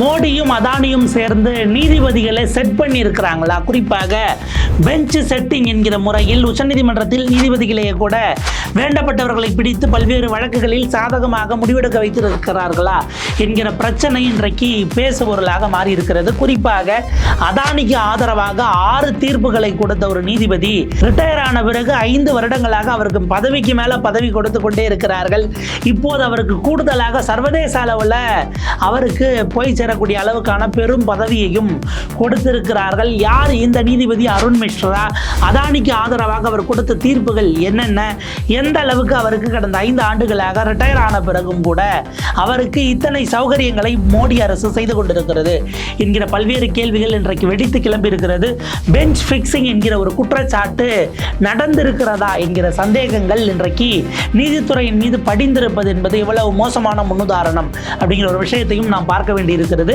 மோடியும் அதானியும் சேர்ந்து நீதிபதிகளை செட் பண்ணியிருக்கிறாங்களா? குறிப்பாக பெஞ்ச் செட்டிங் என்கிற முறையில் உச்சநீதிமன்றத்தில் நீதிபதிகளையே கூட வேண்டப்பட்டவர்களை பிடித்து பல்வேறு வழக்குகளில் சாதகமாக முடிவெடுக்க வைத்திருக்கிறார்களா என்கிற பிரச்சனை இன்றைக்கு பேசுபொருளாக மாறி இருக்கிறது குறிப்பாக அதானிக்கு ஆதரவாக ஆறு தீர்ப்புகளை கொடுத்த ஒரு நீதிபதி ரிட்டையர் ஆன பிறகு ஐந்து வருடங்களாக அவருக்கு பதவிக்கு மேல பதவி கொடுத்து கொண்டே இருக்கிறார்கள். இப்போது அவருக்கு கூடுதலாக சர்வதேச அளவில் அவருக்கு போய் சேரக்கூடிய அளவுக்கான பெரும் பதவியையும் கொடுத்திருக்கிறார்கள். யார் இந்த நீதிபதி அருண் மிஸ்ரா? அதானிக்கு ஆதரவாக அவர் கொடுத்த தீர்ப்புகள் என்னென்ன? எந்த அளவுக்கு அவருக்கு கடந்த ஐந்து ஆண்டுகளாக ரிட்டையர் ஆன பிறகும் கூட அவருக்கு இத்தனை சௌகரியங்களை மோடி அரசு செய்து கொண்டிருக்கிறது என்கிற பல்வேறு கேள்விகள் இன்றைக்கு வெடித்து கிளம்பி இருக்கிறது பெஞ்ச் ஃபிக்ஸிங் என்கிற ஒரு குற்றச்சாட்டு நடந்திருக்கிறதா என்கிற சந்தேகங்கள் இன்றைக்கு நீதித்துறையின் மீது படிந்திருப்பது என்பது எவ்வளவு மோசமான முன்னுதாரணம் அப்படிங்கிற ஒரு விஷயத்தையும் நாம் பார்க்க வேண்டியிருக்கிறது.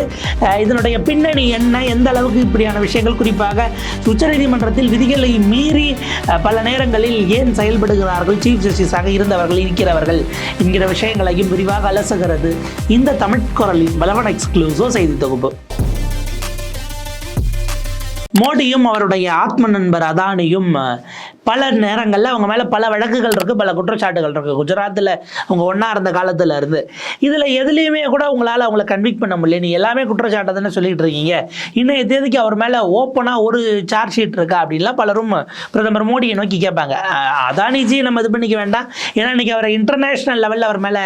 இதனுடைய பின்னணி என்ன? எந்த அளவுக்கு இப்படியான விஷயங்கள்? குறிப்பாக உச்சநீதிமன்றத்தில் விதிகளை மீறி பல நேரங்களில் ஏன் செயல்படுகிறார்கள்? சீஃப் ஜஸ்டிஸாக இருந்தவர்கள் இருக்கிறவர்கள். என்கிற விஷயங்களையும் விரிவாக அலசுகிறது. இந்த தமிழ் குரலின் பலவன் எக்ஸ்க்ளூசிவ் செய்தி தொகுப்பு. மோடியும் அவருடைய ஆத்ம நண்பர் அதானியும் பல நேரங்களில் அவங்க மேலே பல வழக்குகள் இருக்குது பல குற்றச்சாட்டுகள் இருக்குது குஜராத்தில் அவங்க ஒன்றா இருந்த காலத்தில் இருந்து. இதில் எதுலேயுமே கூட உங்களால் அவங்கள கன்விக் பண்ண முடியல. நீ எல்லாமே குற்றச்சாட்டை தானே சொல்லிட்டு இருக்கீங்க. இன்னும் தேதிக்கு அவர் மேலே ஓப்பனாக ஒரு சார்ஜ் ஷீட் இருக்கா அப்படின்லாம் பலரும் பிரதமர் மோடியை நோக்கி கேட்பாங்க. அதானிஜி நம்ம இது பண்ணிக்க வேண்டாம். ஏன்னா இன்னைக்கு அவர் இன்டர்நேஷ்னல் லெவலில் அவர் மேலே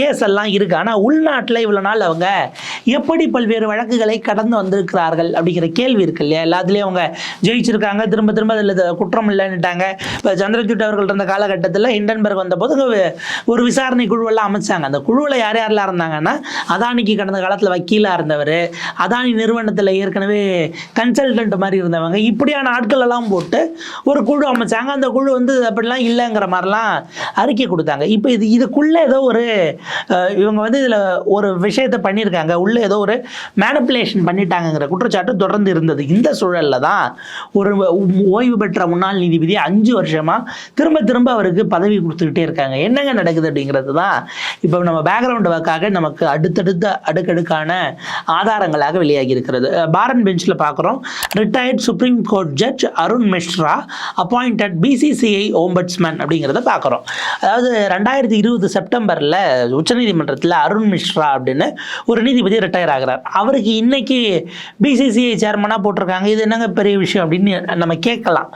கேஸ் எல்லாம் இருக்குது ஆனால் உள்நாட்டில் இவ்வளோ நாள் அவங்க எப்படி பல்வேறு வழக்குகளை கடந்து வந்திருக்கிறார்கள் அப்படிங்கிற கேள்வி இருக்கு இல்லையா? எல்லாத்துலேயும் அவங்க ஜெயிச்சிருக்காங்க. திரும்ப திரும்ப அதில் குற்றம் இல்லைன்னுட்டாங்க இப்போ சந்திரசூட் அவர்கள் இருந்த காலகட்டத்தில் ஹிண்டன்பர்க் வந்தபோது அங்க ஒரு விசாரணை குழுவெல்லாம் அமைச்சாங்க. அந்த குழுவில் யார் யாரெல்லாம் இருந்தாங்கன்னா அதானிக்கு கடந்த காலத்தில் வக்கீலாக இருந்தவர் அதானி நிறுவனத்தில் ஏற்கனவே கன்சல்டன்ட் மாதிரி இருந்தவங்க இப்படியான ஆட்கள் எல்லாம் போட்டு ஒரு குழு அமைச்சாங்க. அந்த குழு வந்து அப்படிலாம் இல்லைங்கிற மாதிரிலாம் அறிக்கை கொடுத்தாங்க. இப்போ இது இதுக்குள்ளே ஏதோ ஒரு இவங்க வந்து இதில் ஒரு விஷயத்தை பண்ணியிருக்காங்க. உள்ளே ஏதோ ஒரு மேனிப்புலேஷன் பண்ணிட்டாங்கங்கிற குற்றச்சாட்டு தொடர்ந்து இருந்தது. இந்த சூழலில் தான் ஒரு ஓய்வு பெற்ற முன்னாள் நீதிபதி அஞ்சு வருஷமாக திரும்ப திரும்ப அவருக்கு பதவி கொடுத்துக்கிட்டே இருக்காங்க. என்னங்க நடக்குது அப்படிங்கிறது தான் இப்போ நம்ம பேக்ரவுண்ட் ஒர்க்காக நமக்கு அடுத்தடுத்த அடுக்கடுக்கான ஆதாரங்களாக வெளியாகி இருக்கிறது பாரன் பெஞ்சில் பார்க்குறோம். Retired supreme court judge Arun Mishra appointed BCCI ombudsman அப்படிங்கிறத பார்க்குறோம். அதாவது ரெண்டாயிரத்தி இருபது செப்டம்பரில் உச்சநீதிமன்றத்தில் அருண் மிஸ்ரா அப்படின்னு ஒரு நீதிபதி ரிட்டையர் ஆகிறார். அவருக்கு இன்னைக்கு பிசிசிஐ சேர்மனாக போட்டிருக்காங்க. இது என்னங்க பெரிய விஷயம் அப்படின்னு நம்ம கேட்கலாம்.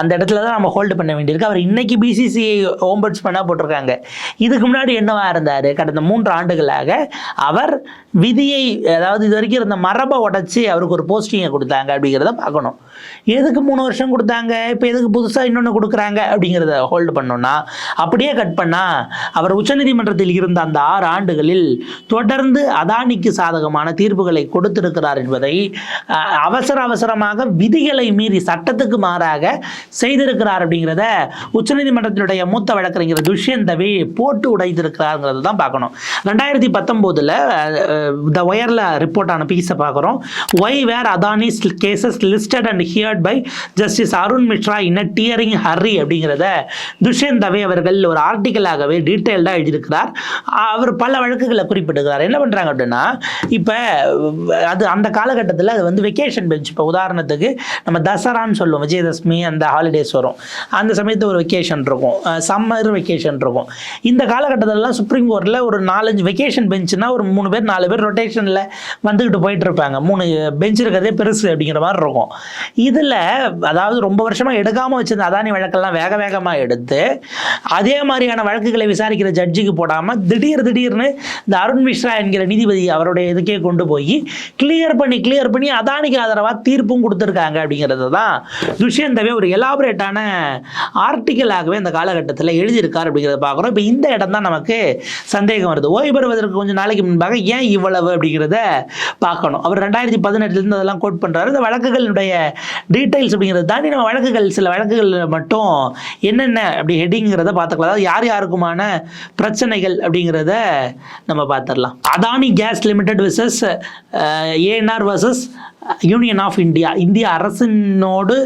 அந்த இடத்துல தான் நம்ம ஹோல்டு பண்ண வேண்டியிருக்கு. அவர் இன்னைக்கு பிசிசிஐ ஓம்பட்ஸ்மேனாக போட்டிருக்காங்க. இதுக்கு முன்னாடி என்னவா இருந்தார்? கடந்த மூன்று ஆண்டுகளாக அவர் விதியை அதாவது இது வரைக்கும் இருந்த மரபை உடச்சி அவருக்கு ஒரு போஸ்டிங்கை கொடுத்தாங்க அப்படிங்கிறத பார்க்கணும். எதுக்கு மூணு வருஷம் கொடுத்தாங்க? இப்போ எதுக்கு புதுசாக இன்னொன்று கொடுக்குறாங்க? அப்படிங்கிறத ஹோல்டு பண்ணோம்னா அப்படியே கட் பண்ணால் அவர் உச்சநீதிமன்றத்தில் இருந்த அந்த ஆறு ஆண்டுகளில் தொடர்ந்து அதானிக்கு சாதகமான தீர்ப்புகளை கொடுத்திருக்கிறார் என்பதை அவசர அவசரமாக விதிகளை மீறி சட்டத்துக்கு மாறாக செய்திருக்க செய்திருக்கிறார் அப்படிங்கிறத உச்சநீதிமன்றத்தினுடைய மூத்த வழக்கறிஞர் துஷ்யந்தவி போட்டு உடைத்திருக்கிறாருங்கிறது தான் பார்க்கணும். ரெண்டாயிரத்தி பத்தொம்போதில் த ஒயரில் ரிப்போர்ட் ஆன பீஸை பார்க்குறோம். Why were Adani's cases listed and heard by justice Arun Mishra in a tearing hurry அப்படிங்கிறத துஷ்யந்த் அவர்கள் ஒரு ஆர்டிக்கலாகவே டீட்டெயில்டாக எழுதியிருக்கிறார். அவர் பல வழக்குகளை குறிப்பிடுகிறார் என்ன பண்ணுறாங்க அப்படின்னா இப்போ அது அந்த காலகட்டத்தில் அது வந்து வெக்கேஷன் பெஞ்ச் இப்போ உதாரணத்துக்கு நம்ம தசரான்னு சொல்லுவோம் விஜயதசமி அந்த ஹாலிடேஸ் வரும். அந்த சமயத்தில் ஒரு வெக்கேஷன் இருக்கும். சம்மர் வெக்கேஷன் இருக்கும். இந்த காலகட்டத்திலலாம் சுப்ரீம் கோர்ட்டில் ஒரு நாலஞ்சு வெக்கேஷன் பெஞ்சுனா ஒரு மூணு பேர் நாலு பேர் ரொட்டேஷனில் வந்துக்கிட்டு போயிட்டு இருப்பாங்க மூணு பெஞ்ச் இருக்கிறதே பெருசு அப்படிங்கிற மாதிரி இருக்கும். இதில் அதாவது ரொம்ப வருஷமாக எடுக்காமல் வச்சிருந்த அதானி வழக்கெல்லாம் வேக வேகமாக எடுத்து அதே மாதிரியான வழக்குகளை விசாரிக்கிற ஜட்ஜுக்கு போடாமல் திடீர் திடீர்னு இந்த அருண் மிஸ்ரா என்கிற நீதிபதி அவருடைய இதுக்கே கொண்டு போய் கிளியர் பண்ணி கிளியர் பண்ணி அதானிக்கு ஆதரவாக தீர்ப்பும் கொடுத்துருக்காங்க அப்படிங்கிறது தான் துஷ்யந்தவே ஒரு எலாபரேட்டான ஆர்டிக்கலாகவே இந்த காலகட்டத்தில் எழுதியிருக்கார் அப்படிங்கிறத பார்க்குறோம். இப்போ இந்த இடம் தான் நமக்கு சந்தேகம் வருது. ஓய்வு பெறுவதற்கு கொஞ்சம் நாளைக்கு முன்பாக ஏன் இவ்வளவு அப்படிங்கிறத பார்க்கணும். அவர் ரெண்டாயிரத்தி பதினெட்டுலேருந்து அதெல்லாம் கோட் பண்ணுறாரு இந்த வழக்குகளுடைய டீட்டெயில்ஸ் அப்படிங்கிறது தாண்டி நம்ம வழக்குகள் சில வழக்குகள் மட்டும் என்னென்ன அப்படி ஹெட்டிங்கிறத பார்த்துக்கலாம். அதாவது யார் யாருக்குமான பிரச்சனைகள் அப்படிங்கிறத நம்ம பார்த்துடலாம். Adani case limited versus ANR versus union of India இந்திய அரசினோடு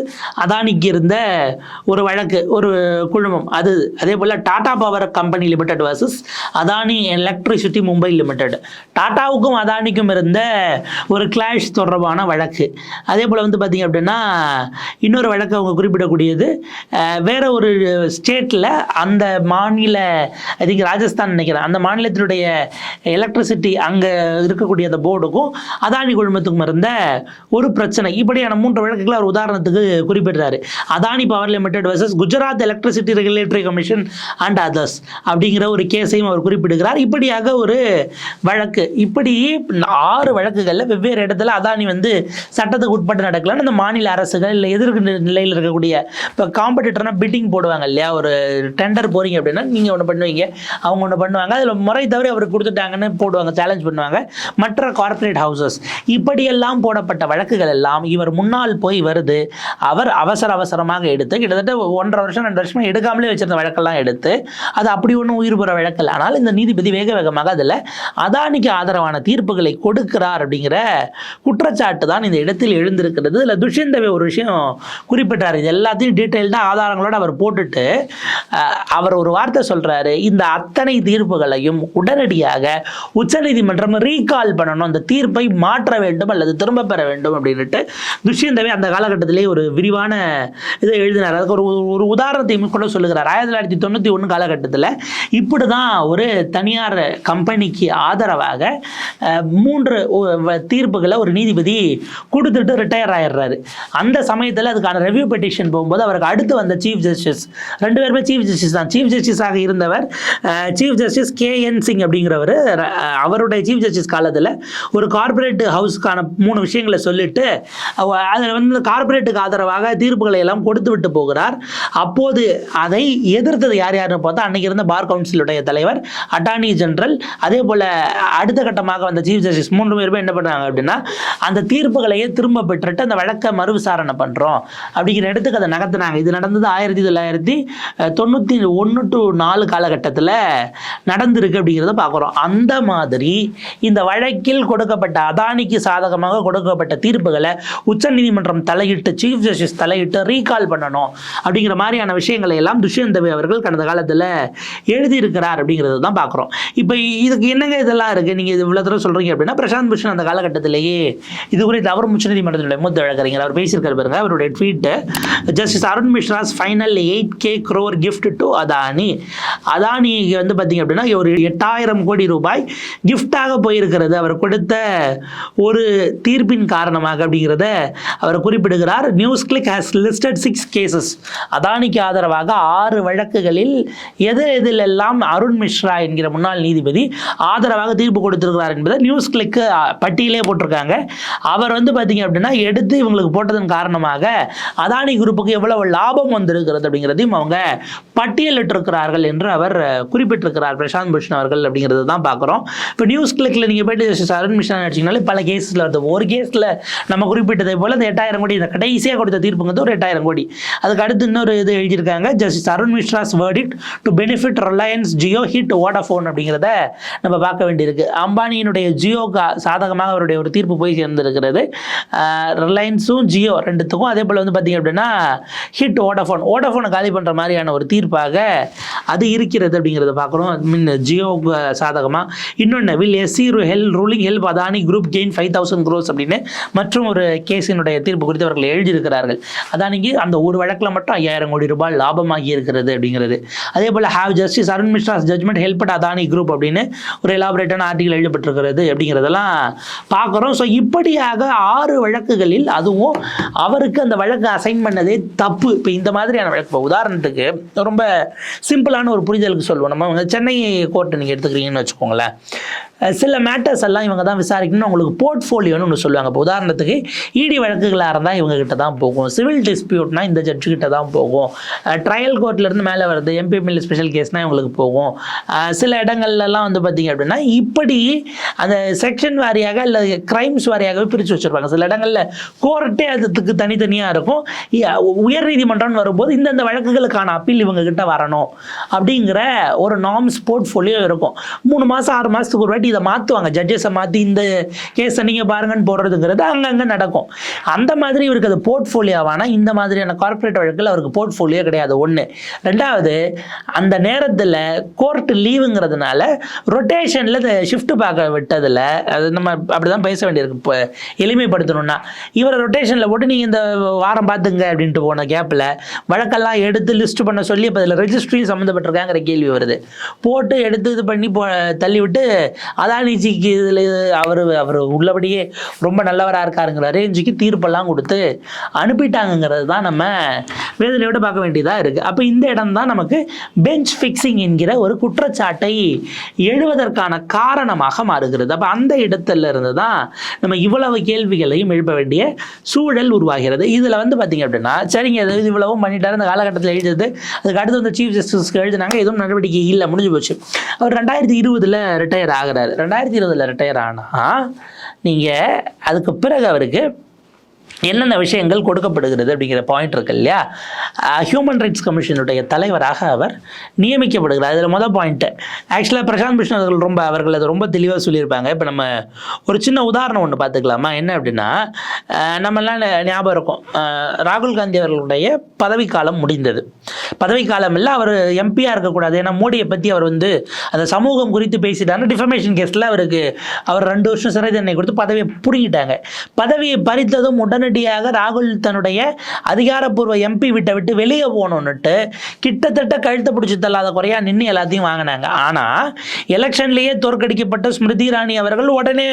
அதானிக்கு இருந்த ஒரு வழக்கு ஒரு குழுமம். அது அதே போல் Tata power company limited versus Adani electricity Mumbai limited டாட்டாவுக்கும் அதானிக்கும் இருந்த ஒரு கிளாஷ் தொடர்பான வழக்கு. அதே போல் வந்து பார்த்திங்க அப்படின்னா இன்னொரு வழக்கு அவங்க குறிப்பிடக்கூடியது. வேறு வேற ஒரு ஸ்டேட்டில் அந்த மாநில ஐ திங்க் ராஜஸ்தான் நினைக்கிறேன். அந்த மாநிலத்தினுடைய எலக்ட்ரிசிட்டி அங்கே இருக்கக்கூடிய அந்த போர்டுக்கும் அதானி குழுமத்துக்கும் இருந்த ஒரு பிரச்சனை. இப்படியான மூன்று வழக்குகளை அவர் உதாரணத்துக்கு குறிப்பிடுறாரு. Adani power limited versus Gujarat electricity regulatory commission and others அப்படிங்கிற ஒரு கேஸையும் அவர் குறிப்பிடுகிறார். இப்படியாக ஒரு வழக்கு. இப்படி ஆறு வழக்குகளில் வெவ்வேறு இடத்துல அதானி வந்து சட்டத்துக்கு உட்பட்டு நடக்கலாம்னு அந்த மாநில அரசுகள் இல்லை எதிர்க்கு நிலையில் இருக்கக்கூடிய இப்போ காம்படிட்டர்னா பிட்டிங் போடுவாங்க இல்லையா? ஒரு டெண்டர் போறீங்க அப்படின்னா நீங்கள் ஒன்று பண்ணுவீங்க. அவங்க ஒன்று பண்ணுவாங்க. அதில் முறை தவிர அவருக்கு கொடுத்துட்டாங்கன்னு போடுவாங்க சேலஞ்ச் பண்ணுவாங்க. மற்ற கார்ப்பரேட் ஹவுசஸ் இப்படியெல்லாம் போடப்பட்ட வழக்குகள் எல்லாம் இவர் முன்னால் போய் வருது. அவர் அவசர அவசரமாக எடுத்து கிட்டத்தட்ட ஒன்றரை வருஷம் ரெண்டு வருஷமே எடுக்காமலே வச்சிருந்த வழக்கெல்லாம் எடுத்து அது அப்படி ஒன்றும் உயிர் பெற வழக்கல் ஆனால் இந்த நீதிபதி வேக வேகமாக அதில் அதானிக்கு ஆதரவான தீர்ப்புகளை கொடுக்கிறார் அப்படிங்கிற குற்றச்சாட்டு தான் இந்த இடத்தில் எழுந்திருக்கிறது. இதில் துஷ்யந்தவே ஒரு விஷயம் குறிப்பிட்டார். இது எல்லாத்தையும் டீட்டெயில்டாக ஆதாரங்களோடு அவர் போட்டுட்டு அவர் ஒரு வார்த்தை சொல்கிறாரு இந்த அத்தனை தீர்ப்புகளையும் உடனடியாக உச்சநீதிமன்றம் ரீகால் பண்ணணும். அந்த தீர்ப்பை மாற்ற வேண்டும் அல்லது திரும்ப பெற வேண்டும் அப்படின்னுட்டு துஷ்யந்தவே அந்த காலகட்டத்திலே ஒரு விரிவான இதை எழுதினார். அதுக்கு ஒரு ஒரு உதாரணத்தை கூட சொல்லுகிறார். ஆயிரத்தி தொள்ளாயிரத்தி தொண்ணூற்றி ஒன்று காலகட்டத்தில் இப்படி தான் ஒரு தனியார் கம்பெனிக்கு ஆதரவாக மூன்று தீர்ப்புகளை ஒரு நீதிபதி கொடுத்துட்டு ரிட்டையர் ஆயிடுறாரு. அந்த சமயத்தில் அதுக்கான ரெவ்யூ பெட்டிஷன் போகும்போது அவருக்கு அடுத்து வந்த சீஃப் ஜஸ்டிஸ் ரெண்டு பேருமே சீஃப் ஜஸ்டிஸ் தான். சீஃப் ஜஸ்டிஸாக இருந்தவர் chief justice K N Singh அப்படிங்கிறவர் அவருடைய சீஃப் ஜஸ்டிஸ் காலத்தில் ஒரு கார்ப்பரேட் ஹவுஸ்க்கான மூணு விஷயங்கள் சொல்லிட்டு அதில் வந்து கார்பரேட்டுக்கு ஆதரவாக தீர்ப்புகளை எல்லாம் கொடுத்து விட்டு போகிறார். அப்போது அதை எதிர்த்தது யார் யாருன்னு பார்த்தா அன்னைக்கு இருந்த பார் கவுன்சிலுடைய தலைவர் அட்டார்னி ஜெனரல் அதே போல் அடுத்த கட்டமாக வந்த சீஃப் ஜஸ்டிஸ் மூன்று பேருமே என்ன பண்ணாங்க அப்படின்னா அந்த தீர்ப்புகளையே திரும்ப பெற்றுட்டு அந்த வழக்கை மறு விசாரணை பண்ணுறோம் அப்படிங்கிற இடத்துக்கு அதை நகர்த்தினாங்க. இது நடந்தது ஆயிரத்தி தொள்ளாயிரத்தி தொண்ணூற்றி ஒன்று டு நாலு காலகட்டத்தில் நடந்திருக்கு அப்படிங்கிறத பார்க்குறோம். அந்த மாதிரி இந்த வழக்கில் கொடுக்கப்பட்ட அதானிக்கு சாதகமாக கொடுக்கப்பட்ட தீர்ப்புகளை உச்சநீதிமன்றம் தலையிட்டு சீஃப் ஜஸ்டிஸ் தலையிட்டு ரீகால் பண்ணணும். அப்படிங்கிற மாதிரியான விஷயங்களை எல்லாம் துஷ்யந்தவி அவர்கள் கடந்த காலத்தில் எழுதியிருக்கிறார் அப்படிங்கிறது தான் பார்க்குறோம். இப்போ இதுக்கு என்னங்க இதெல்லாம் இருக்குது நீங்கள் இது இவ்வளோ தூரம் சொல்கிறீங்க அப்படின்னா பிரசாந்த் பூஷன் அந்த காலகட்டத்திலேயே இது குறித்து அவர் உச்சநீதிமன்றத்தினுடைய மூத்த வழக்கறிஞர் அவர் பேசியிருக்கார் பாருங்க அவருடைய tweet justice Arun Mishra's final eight K crore gift to Adani Adani வந்து பார்த்தீங்க அப்படின்னா ஒரு எட்டாயிரம் கோடி ரூபாய் கிஃப்டாக போயிருக்கிறது. அவர் கொடுத்த ஒரு தீர்ப்பின் காரணமாக அப்படிங்கிறத அவர் குறிப்பிடுகிறார். News click has listed six cases அதானிக்கு ஆதரவாக ஆறு வழக்குகளில் எது எதிலெல்லாம் அருண் மிஸ்ரா என்கிற முன்னாள் நீதிபதி ஆதரவாக தீர்ப்பு கொடுத்திருக்கிறார் என்பதை நியூஸ் கிளிக்கு பட்டியலே போட்டிருக்காங்க. அவர் வந்து பார்த்தீங்க அப்படின்னா எடுத்து இவங்களுக்கு போட்டதன் காரணமாக அதானி குரூப்புக்கு எவ்வளவு லாபம் வந்திருக்கிறது அப்படிங்கிறதையும் அவங்க பட்டியலிட்டிருக்கிறார்கள் என்று அவர் குறிப்பிட்டிருக்கிறார். பிரசாந்த் பூஷன் அவர்கள் அப்படிங்கிறது தான் பார்க்குறோம். இப்போ நியூஸ் கிளிக்கில் நீங்கள் போயிட்டு ஜஸ்டிஸ் அருண் மிஸ்ரா நினச்சிங்கனாலே பல கேஸில் வருது. ஒரு கேஸில் நம்ம குறிப்பிட்டதை போல் இந்த எட்டாயிரம் கோடி இந்த கடைசியாக கொடுத்த தீர்ப்புங்கிறது ஒரு எட்டாயிரம் கோடி. அதுக்கு அடுத்து இன்னொரு இது எழுதியிருக்காங்க justice Arun Mishra's verdict to benefit Reliance Jio hit Vodafone அப்படிங்கிறத நம்ம பார்க்க வேண்டியிருக்கு. அம்பானியினுடைய ஜியோக்கு சாதகமாக அவருடைய ஒரு தீர்ப்பு போய் சேர்ந்திருக்கிறது. ரிலையன்ஸும் ஜியோ ரெண்டுத்துக்கும் அதே போல் வந்து பார்த்தீங்க அப்படின்னா ஹிட் வோடாஃபோன் வோடாஃபோனை காலி பண்ணுற மாதிரியான ஒரு தீர்ப்பாக அது இருக்கிறது அப்படிங்கிறத பார்க்குறோம். மீன் ஜியோவுக்கு சாதகமாக இன்னொன்று will SC Hell ruling help Adani group gain five thousand crores அப்படின்னு மற்றும் ஒரு கேஸினுடைய தீர்ப்பு குறித்து அவர்கள் எழுதியிருக்கிறார்கள். அதானிக்கு அந்த ஒரு வழக்கில் மட்டும் ஐயாயிரம் கோடி ரூபாய் லாபமாகி இருக்கிறது அப்படிங்கிறது. அதே போல் have justice Arun Mishra's judgment help Adani group அப்படின்னு ஒரு எலாபரேட்டான ஆர்டிகல் எழுதப்பட்டிருக்கிறது அப்படிங்கிறதெல்லாம் பார்க்குறோம். ஸோ இப்படியாக ஆறு வழக்குகளில் அதுவும் அவருக்கு அந்த வழக்கு அசைன் பண்ணதே தப்பு. இப்போ இந்த மாதிரியான வழக்கு இப்போ உதாரணத்துக்கு ரொம்ப சிம்பிளான ஒரு புரிதலுக்கு சொல்லுவோம் நம்ம சென்னை கோர்ட்டு நீங்கள் எடுத்துக்கிறீங்கன்னு வச்சுக்கோங்களேன். சில மேட்டர்ஸ் எல்லாம் இவங்க தான் விசாரிக்கணும்னு அவங்களுக்கு போர்ட்ஃபோலியோன்னு ஒன்று சொல்லுவாங்க. இப்போ உதாரணத்துக்கு இடி வழக்குகளாக இருந்தால் இவங்க கிட்ட தான் போகும். சிவில் டிஸ்பியூட்னா இந்த ஜட்ஜு கிட்ட தான் போகும். ட்ரையல் கோர்ட்லேருந்து மேலே வருது எம்பிஎம்எல் ஸ்பெஷல் கேஸ்னால் இவங்களுக்கு போகும். சில இடங்கள்லாம் வந்து பார்த்தீங்க அப்படின்னா இப்படி அந்த செக்ஷன் வாரியாக இல்லை கிரைம்ஸ் வாரியாகவே பிரித்து வச்சுருப்பாங்க. சில இடங்களில் கோர்ட்டே அதுக்கு தனித்தனியாக இருக்கும். உயர் நீதிமன்றம்னு வரும்போது இந்தந்த வழக்குகளுக்கான அப்பீல் இவங்க கிட்ட வரணும். அப்படிங்கிற ஒரு நாம்ஸ் போர்ட்ஃபோலியோ இருக்கும். மூணு மாதம் ஆறு மாதத்துக்கு ஒரு வாட்டி இதை மாற்றுவாங்க ஜட்ஜஸை மாற்றி இந்த கேஸை நீங்கள் பாருங்கன்னு போடுறதுங்கிறது அங்கங்கே நடக்கும். அந்த மாதிரி இவருக்கு அது போர்ட்ஃபோலியோவானா இந்த மாதிரியான கார்ப்பரேட் வழக்கில் அவருக்கு போர்ட்ஃபோலியோ கிடையாது. ஒன்று ரெண்டாவது அந்த நேரத்தில் கோர்ட்டு லீவுங்கிறதுனால ரொட்டேஷனில் ஷிஃப்ட் பார்க்க விட்டதில் அது நம்ம அப்படி தான் பேச வேண்டியிருக்கு. இப்போ எளிமைப்படுத்தணும்னா இவரை ரொட்டேஷனில் போட்டு நீங்கள் இந்த வாரம் பார்த்துங்க அப்படின்ட்டு போன கேப்பில் வழக்கெல்லாம் எடுத்து லிஸ்ட் பண்ண சொல்லி இப்போ அதில் ரெஜிஸ்ட்ரியும் சம்மந்தப்பட்டிருக்காங்கிற கேள்வி வருது. போட்டு எடுத்து இது பண்ணி போ தள்ளி விட்டு அதானிஜிக்கு இதில் அவர் அவர் உள்ளபடியே ரொம்ப நல்லவராக இருக்காருங்கிற ரேஞ்சுக்கு தீர்ப்பெல்லாம் கொடுத்து அனுப்பிட்டாங்கங்கிறது தான் நம்ம வேதனையோட பார்க்க வேண்டியதாக இருக்குது அப்போ இந்த இடம் தான் நமக்கு பெஞ்ச் ஃபிக்ஸிங் என்கிற ஒரு குற்றச்சாட்டை எழுவதற்கான காரணமாக மாறுகிறது. அப்போ அந்த இடத்துல இருந்து தான் நம்ம இவ்வளவு கேள்விகளையும் எழுப்ப வேண்டிய சூழல் உருவாகிறது. இதில் வந்து பார்த்தீங்க அப்படின்னா சரிங்க இது இவ்வளவும் பண்ணிட்டார் இந்த காலகட்டத்தில் எழுதியது அதுக்கு அடுத்து வந்து சீஃப் ஜஸ்டிஸ்க்கு எழுதினாங்க எதுவும் நடவடிக்கை இல்லை முடிஞ்சு போச்சு. அவர் ரெண்டாயிரத்தி இருபதில் ரிட்டையர் ஆகிறார். ரெண்டாயிரத்தி இருபதில் ரிட்டையர் ஆனால் நீங்கள் அதுக்கு பிறகு அவருக்கு என்னென்ன விஷயங்கள் கொடுக்கப்படுகிறது அப்படிங்கிற பாயிண்ட் இருக்கு இல்லையா? ஹியூமன் ரைட்ஸ் கமிஷனுடைய தலைவராக அவர் நியமிக்கப்படுகிறார். அதில் மொதல் பாயிண்ட்டு ஆக்சுவலாக பிரசாந்த் பிஷ்ணு அவர்கள் ரொம்ப அவர்கள் அதை ரொம்ப தெளிவாக சொல்லியிருப்பாங்க. இப்போ நம்ம ஒரு சின்ன உதாரணம் ஒன்று பார்த்துக்கலாமா? என்ன அப்படின்னா நம்மெல்லாம் ஞாபகம் இருக்கும். ராகுல் காந்தி அவர்களுடைய பதவிக்காலம் முடிந்தது. பதவிக்காலம் இல்லை அவர் எம்பியாக இருக்கக்கூடாது. ஏன்னா மோடியை பற்றி அவர் வந்து அந்த சமூகம் குறித்து பேசிட்டாங்க டிஃபர்மேஷன் கேஸில் அவருக்கு அவர் ரெண்டு வருஷம் சிறை தண்டனை கொடுத்து பதவியை பிடிங்கிட்டாங்க. பதவியை பறித்ததும் உடனடியாக ராகுல் தன்னுடைய அதிகாரப்பூர்வ எம்பி விட்ட விட்டு வெளியே போகணுன்னுட்டு கிட்டத்தட்ட கழுத்தை பிடிச்சி தள்ளாத குறையா நின்று எல்லாத்தையும் வாங்கினாங்க. ஆனால் எலெக்ஷன்லேயே தோற்கடிக்கப்பட்ட ஸ்மிருதி இராணி அவர்கள் உடனே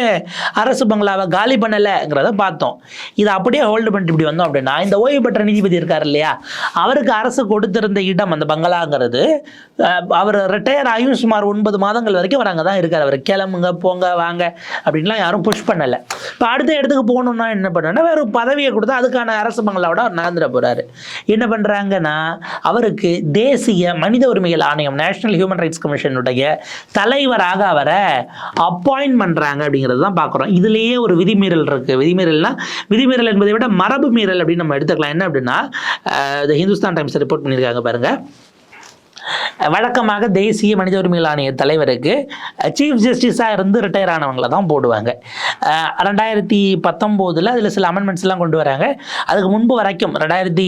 அரசு பங்களாவை காலி பண்ணலைங்கிறத பார்த்தோம். இதை அப்படியே ஹோல்டு பண்ணிட்டு இப்படி வந்தோம் அப்படின்னா இந்த ஓய்வு பெற்ற நீதிபதி இருக்கார் இல்லையா? அவருக்கு அரசு கொடுத்திருந்த இடம் அந்த பங்களாங்கிறது அவர் ரிட்டையர் ஆகியும் சுமார் ஒன்பது மாதங்கள் வரைக்கும் அவர் அங்கே தான் இருக்கார். அவர் கிளம்புங்க போங்க வாங்க அப்படின்லாம் யாரும் புஷ் பண்ணலை. இப்போ அடுத்த இடத்துக்கு போகணுன்னா என்ன பண்ணணும்னா வேறு பதவியை கொடுத்து அதுக்கான அரசு பங்களாவோட அவர் நடந்துட போறாரு. என்ன பண்ணுறாங்கன்னா அவருக்கு தேசிய மனித உரிமைகள் ஆணையம் நேஷனல் ஹியூமன் ரைட்ஸ் கமிஷனுடைய தலைவராக அவரை அப்பாயின்ட் பண்ணுறாங்க அப்படிங்கிறது தான் பார்க்குறோம். இதுலேயே ஒரு விதிமீறல் இருக்குது விதிமீறல்னா விதிமீறல் என்பதை விட மரபு மீறல் அப்படின்னு நம்ம எடுத்துக்கலாம். என்ன அப்படின்னா இந்த ஹிந்துஸ்தான் டைம்ஸ் ரிப்போர்ட் பண்ணியிருக்காங்க பாருங்க. வழக்கமாக தேசிய மனித உரிமைகள் ஆணைய தலைவருக்கு சீஃப் ஜஸ்டிஸாக இருந்து ரிட்டையர் ஆனவங்களை தான் போடுவாங்க. ரெண்டாயிரத்தி பத்தொம்போதில் அதில் சில அமெண்ட்மெண்ட்ஸ்லாம் கொண்டு வராங்க. அதுக்கு முன்பு வரைக்கும் ரெண்டாயிரத்தி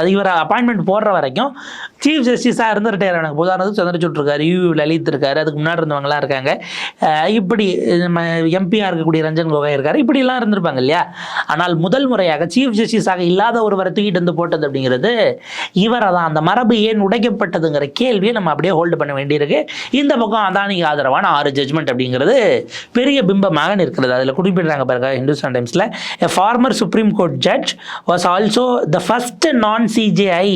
அது இவர் அப்பாயின்மெண்ட் போடுற வரைக்கும் சீஃப் ஜஸ்டிஸாக இருந்து ரிட்டையர் ஆனாங்க உதாரணத்துக்கு சந்திரசூட் இருக்கார் யூ லலித் இருக்கார் அதுக்கு முன்னாடி இருந்தவங்களாம் இருக்காங்க. இப்படி நம்ம எம்பியாக இருக்கக்கூடிய ரஞ்சன் கோகாய் இருக்கார் இப்படிலாம் இருந்திருப்பாங்க இல்லையா? ஆனால் முதல் முறையாக சீஃப் ஜஸ்டிஸாக இல்லாத ஒருவரை தூக்கிட்டு வந்து போட்டது அப்படிங்கிறது இவரை தான். அந்த மரபு ஏன் உடைக்கப்பட்டதுங்கிற கேள்வியை நம்ம அப்படியே ஹோல்டு பண்ண வேண்டியிருக்கு. இந்த பக்கம் அதானிக்கு ஆதரவான ஆறு ஜட்மெண்ட் அப்படிங்கிறது பெரிய பிம்பமாக நிற்கிறது. அதில் குறிப்பிடுறாங்க பாருங்க ஹிந்துஸ்தான் டைம்ஸில் a former supreme court judge was also the first non CJI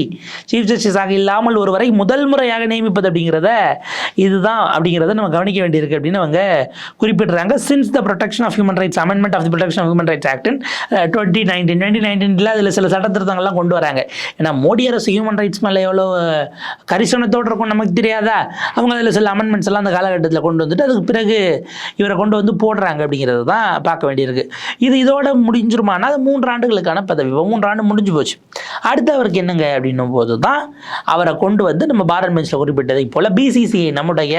chief ஜஸ்டிஸாக இல்லாமல் ஒருவரை முதல் முறையாக நியமிப்பது அப்படிங்கிறத இதுதான் அப்படிங்கிறத நம்ம கவனிக்க வேண்டியிருக்கு அப்படின்னு அவங்க குறிப்பிடுறாங்க. Since the protection of human rights amendment of the protection of human rights act twenty nineteen twenty நைன்டீனில் அதில் சில சட்டத்திருத்தங்கள்லாம் கொண்டு வராங்க. ஏன்னா மோடி அரசு ஹியூமன் ரைட்ஸ் மேலே எவ்வளோ கரிசனத்தோடு இருக்கும் நமக்கு தெரியாதா? அவங்க அதில் சில அமெண்ட்மெண்ட்ஸ் எல்லாம் அந்த காலகட்டத்தில் கொண்டு வந்துட்டு அதுக்கு பிறகு இவரை கொண்டு வந்து போடுறாங்க அப்படிங்கிறது தான் பார்க்க வேண்டியிருக்கு. இது இதோட முடிஞ்சிருமானா அது மூன்று ஆண்டுகளுக்கான பதவி. இப்போ மூன்று ஆண்டு முடிஞ்சு போச்சு. அடுத்து அவருக்கு என்னங்க அப்படின்னும் போது தான் அவரை கொண்டு வந்து நம்ம பாரத் பெஞ்சில் குறிப்பிட்டதை போல் பிசிசிஐ நம்முடைய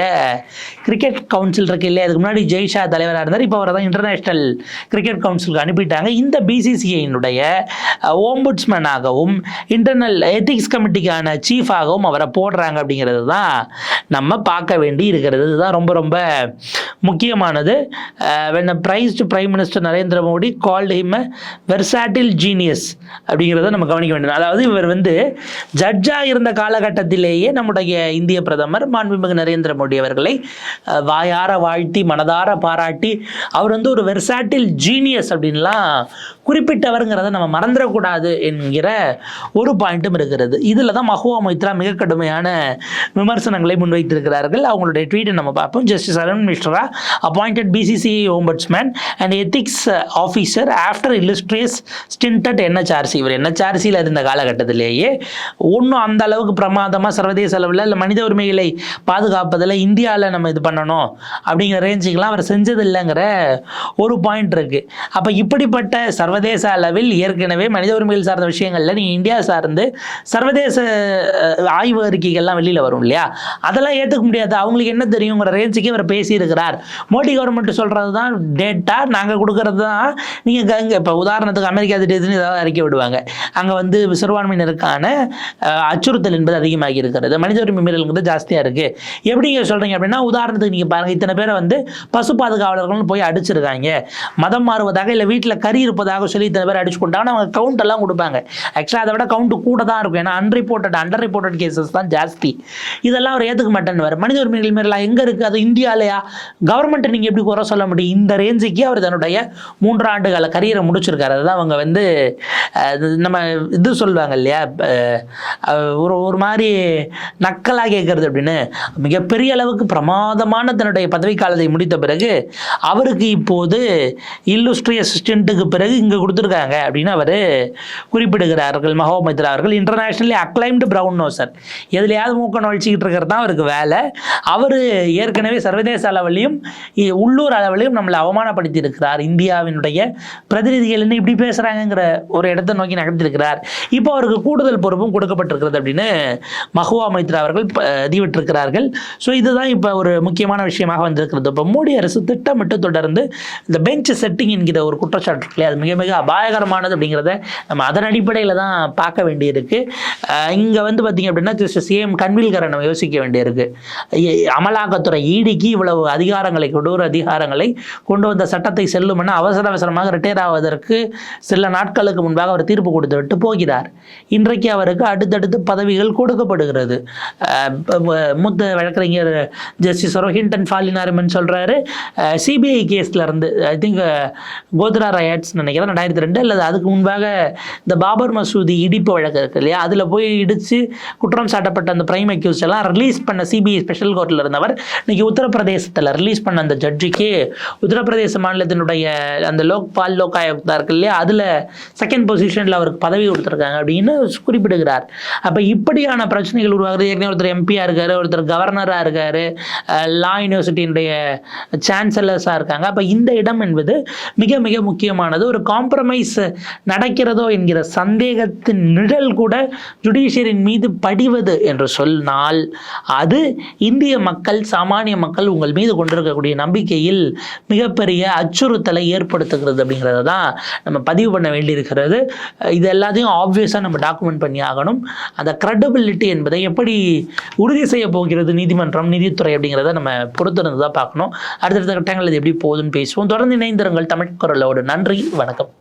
கிரிக்கெட் கவுன்சில் இருக்கு இல்லையா? அதுக்கு முன்னாடி ஜெய்ஷா தலைவராக இருந்தார். இப்போ அவரை தான் இன்டர்நேஷ்னல் கிரிக்கெட் கவுன்சிலுக்கு அனுப்பிட்டாங்க. இந்த பிசிசிஐனுடைய ஓம்புட்ஸ்மேனாகவும் இன்டர்னல் எத்திக்ஸ் கமிட்டிக்கான சீஃபாகவும் அவரை போடுறாங்க அப்படிங்கிறது தான் நம்ம பார்க்க வேண்டி இருக்கிறது. இதுதான் ரொம்ப ரொம்ப முக்கியமானது. When praise to prime minister Narendra Modi called him versatile genius அப்படிங்கிறத நம்ம கவனிக்க வேண்டியது அதாவது இவர் வந்து ஜட்ஜாக இருந்த காலகட்டத்திலேயே நம்முடைய இந்திய பிரதமர் மாண்புமிகு நரேந்திர மோடி அவர்களை வாயார வாழ்த்தி மனதார பாராட்டி அவர் வந்து ஒரு வெர்சாட்டில் ஜீனியஸ் அப்படின்லாம் குறிப்பிட்டவருங்கிறத நம்ம மறந்துடக்கூடாது என்கிற ஒரு பாயிண்ட்டும் இருக்கிறது. இதில் தான் மஹுவா மொய்த்ரா மிக கடுமையான விமர்சனங்களை முன்வைத்திருக்கிறார்கள். அவங்களுடைய ட்வீட்டை நம்ம பார்ப்போம். Justice Arun Mishra appointed BCCI ombudsman and ethics officer after illustrious stinted NHRC இவர் என்ஹெச்ஆர்சியில் இருந்த காலகட்டத்திலேயே ஒன்றும் அந்த அளவுக்கு பிரமாதமாக சர்வதேச அளவில் இல்லை மனித உரிமைகளை பாதுகாப்பதில் இந்தியாவில் நம்ம இது பண்ணணும் அப்படிங்கிற ரேஞ்சுக்கெலாம் அவர் செஞ்சதில்லைங்கிற ஒரு பாயிண்ட் இருக்குது அப்போ இப்படிப்பட்ட சர்வதேச அளவில் ஏற்கனவே மனித உரிமைகள் சார்ந்த விஷயங்களில் நீங்கள் இந்தியா சார்ந்து சர்வதேச ஆய்வு அறிக்கைகள்லாம் வெளியில் வரும் இல்லையா? அதெல்லாம் ஏற்றுக்க முடியாது. அவங்களுக்கு என்ன தெரியுங்கிற ரேஞ்சுக்கு இவர் பேசியிருக்கிறார். மோடி கவர்மெண்ட் சொல்கிறது தான் டேட்டா நாங்கள் கொடுக்கறது தான் நீங்கள் இங்கே இப்போ உதாரணத்துக்கு அமெரிக்கா திடீர்னு ஏதாவது அறிக்கை விடுவாங்க. அங்கே வந்து சிறுபான்மையினருக்கான அச்சுறுத்தல் என்பது அதிகமாகி இருக்கிறது. மனித உரிமை மீறல்ங்கிறது ஜாஸ்தியாக இருக்குது எப்படிங்க சொல்கிறீங்க அப்படின்னா உதாரணத்துக்கு நீங்கள் பாருங்கள் இத்தனை பேரை வந்து பசு பாதுகாவலர்கள்னு போய் அடிச்சிருக்காங்க. மதம் மாறுவதாக இல்லை வீட்டில் கறி இருப்பதாக சொல்லி இத்தனை பேர் அடிச்சு கொண்டாங்கன்னா அவங்க கவுண்ட் எல்லாம் கொடுப்பாங்க. ஆக்சுவலாக அதை விட கவுண்ட் கூட தான் இருக்கும். ஏன்னா அன்ரிப்போர்ட்டட் அண்டர் ரிப்போர்ட்டட் கேசஸ் தான் ஜாஸ்தி. இதெல்லாம் அவர் ஏற்றுக்க மாட்டேன்னு வர மனித உரிமைகள் மீறலாம் எங்கே இருக்குது அது இந்தியாலையா? கவர்மெண்ட்டை நீங்கள் எப்படி குறை சொல்ல முடியும்? இந்த ரேஞ்சுக்கு அவர் தன்னுடைய மூன்று ஆண்டு கால கரியரை முடிச்சிருக்காரு. அதுதான் அவங்க வந்து இது நம்ம இது சொல்லுவாங்க இல்லையா? ஒரு ஒரு மாதிரி நக்கலாக கேட்கறது அப்படின்னு. மிகப்பெரிய அளவுக்கு பிரமாதமான தன்னுடைய பதவி காலத்தை முடித்த பிறகு அவருக்கு இப்போது இல்லுஸ்ட்ரி அசிஸ்டண்ட்டுக்கு பிறகு இங்கே கொடுத்துருக்காங்க அப்படின்னு அவர் குறிப்பிடுகிறார்கள். மகோமித்ரா அவர்கள் இன்டர்நேஷ்னலி அக்ளைம்டு ப்ரௌன் நோசர் எதுலையாவது மூக்க நுழைச்சிக்கிட்டு இருக்கிறது தான் அவருக்கு வேலை. அவர் ஏற்கனவே சர்வதேச அளவிலையும் உள்ளூர் அளவிலையும் நம்மளை அவமானப்படுத்தி இருக்கிறார் இந்தியாவினுடைய பிரதிநிதிகள் என்ன இப்படி பேசுகிறாங்கிற ஒரு இடத்தை நோக்கி நகர்த்திருக்கிறார் இப்போ அவருக்கு கூடுதல் பொறுப்பும் கொடுக்கப்பட்டிருக்கிறது அப்படின்னு மஹுவா மைத்ரா அவர்கள் ப- பதிவிட்டிருக்கிறார்கள். ஸோ இதுதான் இப்போ ஒரு முக்கியமான விஷயமாக வந்திருக்கிறது. இப்போ மோடி அரசு திட்டமிட்டு தொடர்ந்து இந்த பெஞ்ச் செட்டிங் என்கிற ஒரு குற்றச்சாட்டு இருக்கு இல்லையா? அது மிக மிக அபாயகரமானது அப்படிங்கிறத நம்ம அதன் அடிப்படையில் தான் பார்க்க வேண்டியிருக்கு. இங்கே வந்து பார்த்திங்க அப்படின்னா சிஎம் கன்வீல்கரை நம்ம யோசிக்க வேண்டியிருக்கு. அமலாக்கத்துறை ஈடிக்கு இவ்வளவு அதிகாரங்களை கொடூர அதிகாரங்களை கொண்டு வந்த சட்டத்தை செல்லும் என அவசர அவசரமாக ரிட்டையர் ஆவதற்கு சில நாட்களுக்கு முன்பாக அவர் தீர்ப்பு கொடுத்து விட்டு போகிறார். இன்றைக்கு அவருக்கு அடுத்தடுத்து பதவிகள் கொடுக்கப்படுகிறது. மூத்த வழக்கறிஞர் ஜஸ்டிஸ் ரோஹின்டன் ஃபாலினாரிமன் சொல்கிறாரு சிபிஐ கேஸில் இருந்து ஐ திங்க் கோத்ரா ரயாட்ஸ் நினைக்கிறேன் ரெண்டாயிரத்தி ரெண்டு அல்லது அதுக்கு முன்பாக இந்த பாபர் மசூதி இடிப்பு வழக்கு இருக்கு இல்லையா? அதில் போய் இடித்து குற்றம் சாட்டப்பட்ட அந்த பிரைம் அக்யூஸ் எல்லாம் ரிலீஸ் பண்ண சிபிஐ ஸ்பெஷல் கோர்ட்டில் இருந்தவர். இன்னைக்கு உத்தரப்பிரதேசத்தில் ரிலீஸ் பண்ண அந்த ஜட்ஜிக்கு உத்தரப்பிரதேச மாநிலத்தினுடைய அந்த லோக் பால் லோக் இருக்கு இல்லையா? அதில் செகண்ட் பொசிஷனில் அவருக்கு பதவி கொடுத்துருக்காங்க அப்படின்னு குறிப்பிடுகிறார். அப்போ இப்படியான பிரச்சனைகள் உருவாகிறது ஏற்கனவே ஒருத்தர் எம்பியாக இருக்கார் ஒருத்தர் கவர்னராக இருக்கார் லா யூனிவர்சிட்டியினுடைய சான்சலர்ஸாக இருக்காங்க. அப்போ இந்த இடம் என்பது மிக மிக முக்கியமானது. ஒரு காம்ப்ரமைஸ் நடக்கிறதோ என்கிற சந்தேகத்தின் நிழல் கூட ஜுடிஷியரின் மீது படிவது என்று சொல் சொன்னால் அது இந்திய மக்கள் சாமானிய மக்கள் உங்கள் மீது கொண்டிருக்கக்கூடிய நம்பிக்கையில் மிகப்பெரிய அச்சுறுத்தலை ஏற்படுத்துகிறது அப்படிங்கிறத தான் நம்ம பதிவு பண்ண வேண்டியிருக்கிறது. இது எல்லாத்தையும் ஆப்வியஸாக நம்ம டாக்குமெண்ட் பண்ணி ஆகணும். அந்த credibility என்பதை எப்படி உறுதி செய்ய போகிறது நீதிமன்றம் நீதித்துறை அப்படிங்கிறத நம்ம பொறுத்திருந்து தான் பார்க்கணும். அடுத்தடுத்த கட்டங்கள் இது எப்படி போகுதுன்னு பேசுவோம். தொடர்ந்து இணைந்திருங்கள் தமிழ் குரலோடு. நன்றி வணக்கம்.